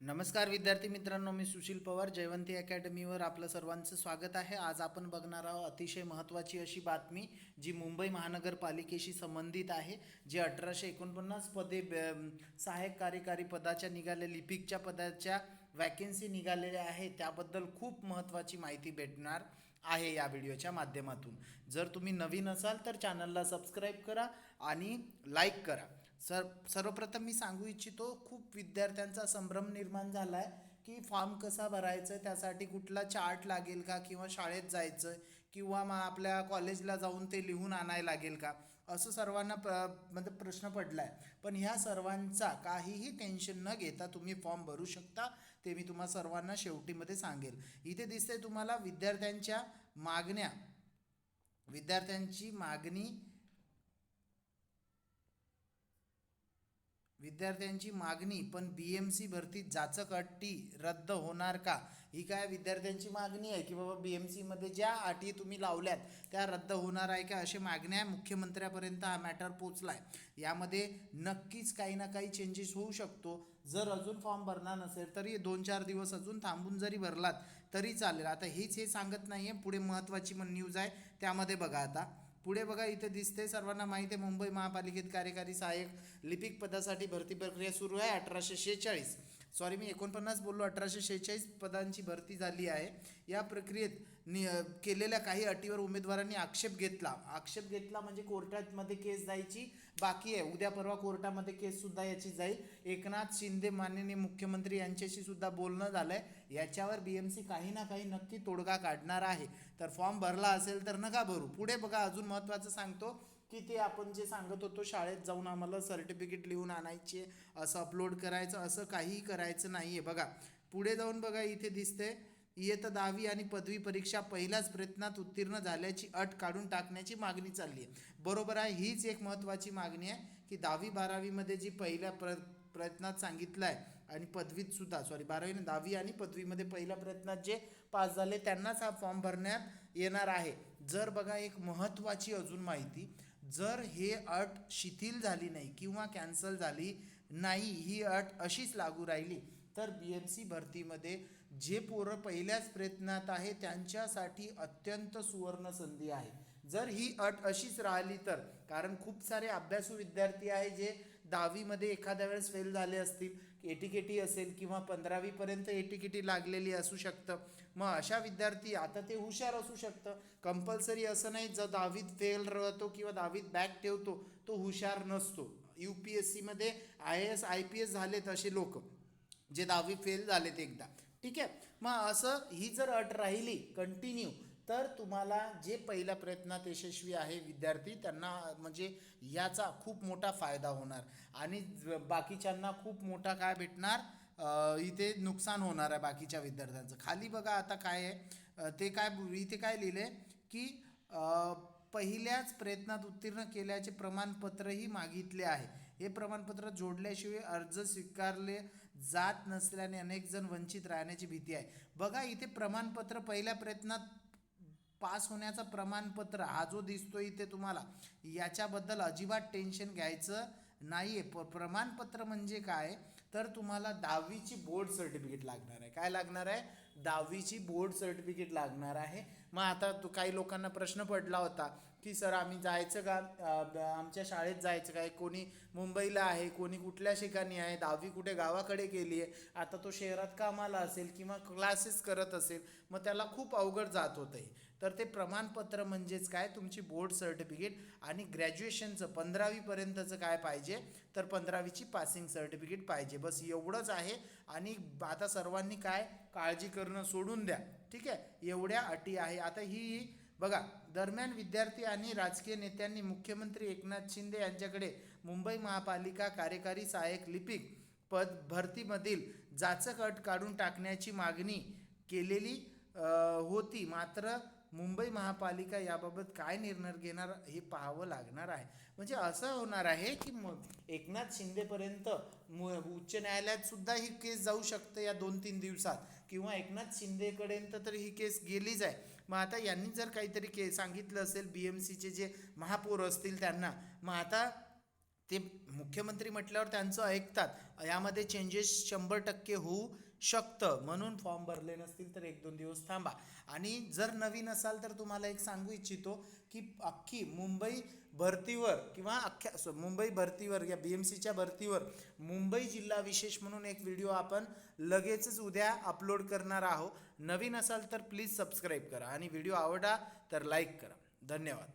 नमस्कार विद्यार्थी मित्रांनो मी सुशील पवार जयवंती अकॅडमीवर आपलं सर्वांचं स्वागत आहे. आज आपण बघणार आहोत अतिशय महत्त्वाची अशी बातमी जी मुंबई महानगरपालिकेशी संबंधित आहे जी अठराशे एकोणपन्नास पदे ब- सहाय्यक कार्यकारी पदाच्या निघाल्या लिपिकच्या पदाच्या वॅकेन्सी निघालेल्या आहे त्याबद्दल खूप महत्त्वाची माहिती भेटणार आहे या व्हिडिओच्या माध्यमातून. जर तुम्ही नवीन असाल तर चॅनलला सबस्क्राईब करा आणि लाईक करा. सर सर्वप्रथम मी सांगू इच्छितो खूप विद्यार्थ्यांचा संभ्रम निर्माण झाला आहे की फॉर्म कसा भरायचा आहे त्यासाठी कुठला चार्ट लागेल का किंवा शाळेत जायचं किंवा मग आपल्या कॉलेजला जाऊन ते लिहून आणायला लागेल का? असं सर्वांना प्र म्हणजे प्रश्न पडला आहे पण ह्या सर्वांचा काहीही टेन्शन न घेता तुम्ही फॉर्म भरू शकता ते मी तुम्हा सर्वांना शेवटीमध्ये सांगेल. इथे दिसते तुम्हाला विद्यार्थ्यांच्या मागण्या. विद्यार्थ्यांची मागणी विद्यार्थ्यांची मागणी पण बी एम सी भरतीत जाचक अटी रद्द होणार का? ही काय विद्यार्थ्यांची मागणी आहे की बाबा बी एम सीमध्ये ज्या अटी तुम्ही लावल्यात त्या रद्द होणार आहे का अशी मागण्या मुख्यमंत्र्यापर्यंत हा मॅटर पोचला आहे यामध्ये नक्कीच काही ना काही चेंजेस होऊ शकतो. जर अजून फॉर्म भरणार नसेल तरी दोन चार दिवस अजून थांबून जरी भरलात तरी चालेल. आता हेच हे सांगत नाही आहे पुढे महत्त्वाची न्यूज आहे. त्यामध्ये बघा आता. पुढे बघा इथे दिसते सर्वांना माहिती आहे मुंबई महापालिकेत कार्यकारी सहाय्यक लिपिक पदासाठी भरती प्रक्रिया सुरू आहे अठराशे शेहेचाळीस. सॉरी मी एकोणपन्नास बोललो अठराशे शेहेचाळीस पदांची भरती झाली आहे. या प्रक्रियेत नि केलेल्या काही अटीवर उमेदवारांनी आक्षेप घेतला. आक्षेप घेतला म्हणजे कोर्टामध्ये केस जायची बाकी आहे. उद्या परवा कोर्टामध्ये केससुद्धा याची जाईल. एकनाथ शिंदे माननीय मुख्यमंत्री यांच्याशी सुद्धा बोलणं आहे याच्यावर बी एम सी काही ना काही नक्की तोडगा काढणार आहे. तर फॉर्म भरला असेल तर नका भरू. पुढे बघा अजून महत्त्वाचं सांगतो की ते आपण जे सांगत होतो शाळेत जाऊन आम्हाला सर्टिफिकेट लिहून आणायचे असं अपलोड करायचं असं काहीही करायचं नाही आहे बघा पुढे जाऊन बघा इथे दिसते इयत्ता दहावी आणि पदवी परीक्षा पहिल्याच प्रयत्नात उत्तीर्ण झाल्याची अट काढून टाकण्याची मागणी चालली आहे. बरोबर आहे हीच एक महत्त्वाची मागणी आहे की दहावी बारावीमध्ये जी पहिल्या प्र प्रयत्नात सांगितलं आहे आणि पदवीत सुद्धा सॉरी बारावी दहावी आणि पदवीमध्ये पहिल्या प्रयत्नात जे पास झाले त्यांनाच हा फॉर्म भरण्यात येणार आहे. जर बघा एक महत्त्वाची अजून माहिती जर हे अट शिथिल झाली नाही किंवा कॅन्सल झाली नाही ही अट अशीच लागू राहिली तर बी एम सी भरतीमध्ये जे पोरं पहिल्याच प्रयत्नात आहे त्यांच्यासाठी अत्यंत सुवर्ण संधी आहे. जर ही अट अशीच राहिली तर कारण खूप सारे अभ्यासू विद्यार्थी आहे जे दहावीमध्ये एखाद्या वेळेस फेल झाले असतील एटी असेल किंवा पंधरावीपर्यंत एटीकेटी लागलेली असू शकतं. मग अशा विद्यार्थी आता ते हुशार असू शकतं. कंपल्सरी असं नाही जर दहावीत फेल राहतो किंवा दहावीत बॅक ठेवतो तो हुशार नसतो. यू पी एस सीमध्ये I S I P S झालेत असे लोक जे दहावी फेल झालेत एकदा. ठीक आहे? मग असं ही जर अट राहिली कंटिन्यू तर तुम्हाला जे पहिल्या प्रयत्नात यशस्वी आहे विद्यार्थी त्यांना म्हणजे याचा खूप मोठा फायदा होणार. आणि बाकीच्यांना खूप मोठा काय भेटणार? इथे नुकसान होणार आहे बाकीच्या विद्यार्थ्यांचं. खाली बघा आता काय आहे. ते काय इथे काय लिहिले की पहिल्याच प्रयत्नात उत्तीर्ण केल्याचे प्रमाणपत्रही मागितले आहे. हे प्रमाणपत्र जोडल्याशिवाय अर्ज स्वीकारले जात नसल्याने अनेक जण वंचित राहण्याची भीती आहे. बघा इथे प्रमाणपत्र पहिल्या प्रयत्नात पास होण्याचं प्रमाणपत्र हा जो दिसतो इथे तुम्हाला याच्याबद्दल अजिबात टेन्शन घ्यायचं नाही आहे प प्रमाणपत्र म्हणजे काय? तर तुम्हाला दहावीची बोर्ड सर्टिफिकेट लागणार आहे. काय लागणार आहे? दहावीची बोर्ड सर्टिफिकेट लागणार आहे. मग आता तू काही लोकांना प्रश्न पडला होता की सर आम्ही जायचं का? आमच्या शाळेत जायचं काय कोणी मुंबईला आहे कोणी कुठल्या ठिकाणी आहे? दहावी कुठे गावाकडे गेली आहे? आता तो शहरात कामाला असेल किंवा क्लासेस करत असेल मग त्याला खूप अवघड जात होतं तर ते प्रमाणपत्र म्हणजेच काय? तुमची बोर्ड सर्टिफिकेट आणि ग्रॅज्युएशनचं पंधरावीपर्यंतचं काय पाहिजे? तर पंधरावीची पासिंग सर्टिफिकेट पाहिजे. बस एवढंच आहे. आणि आता सर्वांनी काय? काळजी करणं सोडून द्या. ठीक आहे? एवढ्या अटी आहे. आता ही बघा दरम्यान विद्यार्थी आणि राजकीय नेत्यांनी मुख्यमंत्री एकनाथ शिंदे यांच्याकडे मुंबई महापालिका कार्यकारी सहाय्यक लिपिक पद भरतीमधील जाचक अट काढून टाकण्याची मागणी केलेली होती. मात्र मुंबई महापालिका याबाबत काय निर्णय घेणार हे पाहावं लागणार आहे. म्हणजे असं होणार आहे की मग एकनाथ शिंदेपर्यंत मु उच्च न्यायालयात सुद्धा ही केस जाऊ शकते या दोन तीन दिवसात. किंवा एकनाथ शिंदेपर्यंत तर ही केस गेलीच आहे. मग आता यांनी जर काहीतरी के सांगितलं असेल बी एम सीचे जे महापौर असतील त्यांना. मग आता ते मुख्यमंत्री म्हटल्यावर त्यांचं ऐकतात. यामध्ये चेंजेस शंभर टक्के होऊ शकतं. म्हणून फॉर्म भरले नसतील तर एक दोन दिवस थांबा. आणि जर नवीन असाल तर तुम्हाला एक सांगू इच्छितो की अख्खी मुंबई भरतीवर किंवा अख्ख्या मुंबई भरतीवर या बी एम सीच्या भरतीवर मुंबई जिल्हा विशेष म्हणून एक व्हिडिओ आपण लगेचच उद्या अपलोड करणार आहोत. नवीन असाल तर प्लीज सबस्क्राईब करा आणि व्हिडिओ आवडा तर लाईक करा. धन्यवाद.